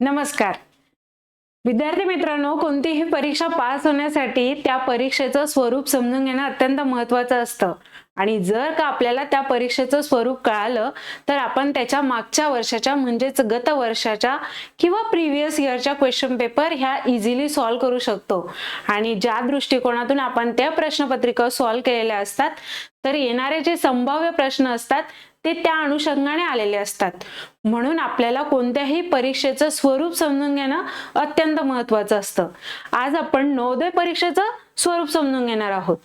नमस्कार. विद्यार्थी मित्रांनो कोणतीही परीक्षा पास होण्यासाठी त्या परीक्षेचं स्वरूप समजून घेणं अत्यंत महत्वाचं असतं. आणि जर का आपल्याला त्या परीक्षेचं स्वरूप कळालं तर आपण त्याच्या मागच्या वर्षाच्या म्हणजेच गत वर्षाच्या किंवा प्रिव्हियस इयरच्या क्वेश्चन पेपर ह्या इझिली सॉल्व्ह करू शकतो. आणि ज्या दृष्टिकोनातून आपण त्या प्रश्नपत्रिका सॉल्व्ह केलेल्या असतात तर येणारे जे संभाव्य प्रश्न असतात ते त्या अनुषंगाने आलेले असतात. म्हणून आपल्याला कोणत्याही परीक्षेचं स्वरूप समजून घेणं अत्यंत महत्वाचं असतं. आज आपण नवोदय परीक्षेचं स्वरूप समजून घेणार आहोत.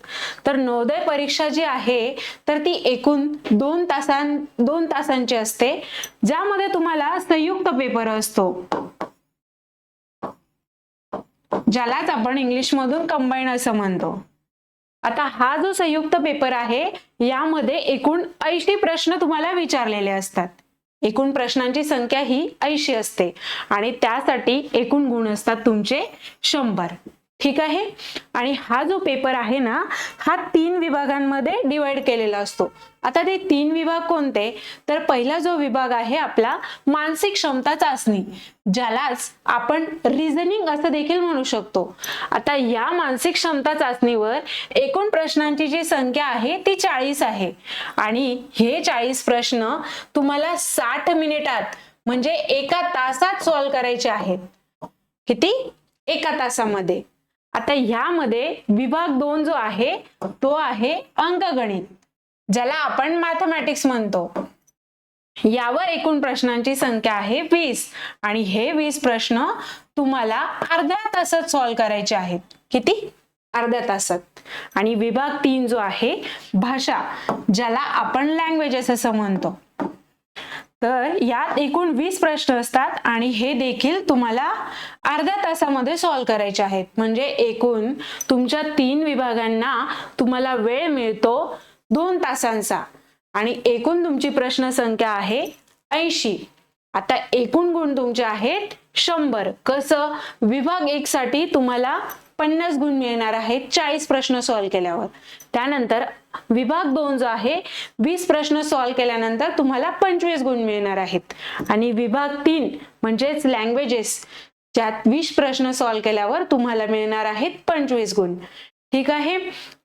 तर नवोदय परीक्षा जी आहे तर ती एकूण दोन तासां दोन तासांची असते. ज्यामध्ये तुम्हाला संयुक्त पेपर असतो. ज्यालाच आपण इंग्लिशमधून कंबाईन असं म्हणतो. आता हा जो संयुक्त पेपर आहे यामध्ये एकूण ऐंशी प्रश्न तुम्हाला विचारलेले असतात. एकूण प्रश्नांची संख्या ही ऐंशी असते. आणि त्यासाठी एकूण गुण असतात तुमचे शंभर. ठीक आहे? आणि हा जो पेपर आहे ना हा तीन विभागांमध्ये डिवाइड केलेला असतो. आता ते तीन विभाग कोणते? तर पहिला जो विभाग आहे आपला मानसिक क्षमता चाचणी ज्यालाच आपण रिझनिंग असं देखील म्हणू शकतो. आता या मानसिक क्षमता चाचणीवर एकूण प्रश्नांची जी संख्या आहे ती चाळीस आहे. आणि हे चाळीस प्रश्न तुम्हाला साठ मिनिटात म्हणजे एका तासात सॉल्व्ह करायचे आहेत. किती? एका तासामध्ये. आता ह्यामध्ये विभाग दोन जो आहे तो आहे अंकगणित. ज्याला आपण मॅथमॅटिक्स म्हणतो. यावर एकूण प्रश्नांची संख्या आहे वीस. आणि हे वीस प्रश्न तुम्हाला अर्ध्या तासात सॉल्व्ह करायचे आहेत. किती? अर्ध्या तासात. आणि विभाग तीन जो आहे भाषा ज्याला आपण लँग्वेजेस असं म्हणतो. तर यात एकूण वीस प्रश्न असतात आणि हे देखील तुम्हाला अर्ध्या तासामध्ये सॉल्व्ह करायचे आहेत. म्हणजे एकूण तुमच्या तीन विभागांना तुम्हाला वेळ मिळतो दोन तासांचा. आणि एकूण तुमची प्रश्न संख्या आहे ऐंशी. आता एकूण गुण तुमचे आहेत शंभर. कसं? विभाग एक साठी तुम्हाला पन्नास गुण मिळणार आहेत चाळीस प्रश्न सॉल्व्ह केल्यावर. त्यानंतर विभाग दोन जो आहे वीस प्रश्न सॉल्व्ह केल्यानंतर तुम्हाला पंचवीस गुण मिळणार आहेत. आणि विभाग तीन म्हणजेच लँग्वेजेस ज्यात वीस प्रश्न सॉल्व्ह केल्यावर तुम्हाला मिळणार आहेत पंचवीस गुण. ठीक आहे?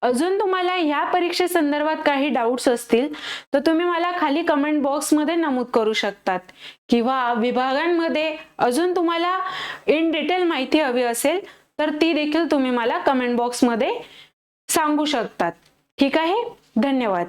अजून तुम्हाला ह्या परीक्षे संदर्भात काही डाऊट्स असतील तर तुम्ही मला खाली कमेंट बॉक्समध्ये नमूद करू शकतात. किंवा विभागांमध्ये अजून तुम्हाला इन डिटेल माहिती हवी असेल तर ती देखील तुम्ही मला कमेंट बॉक्समध्ये सांगू शकतात. ठीक आहे? धन्यवाद.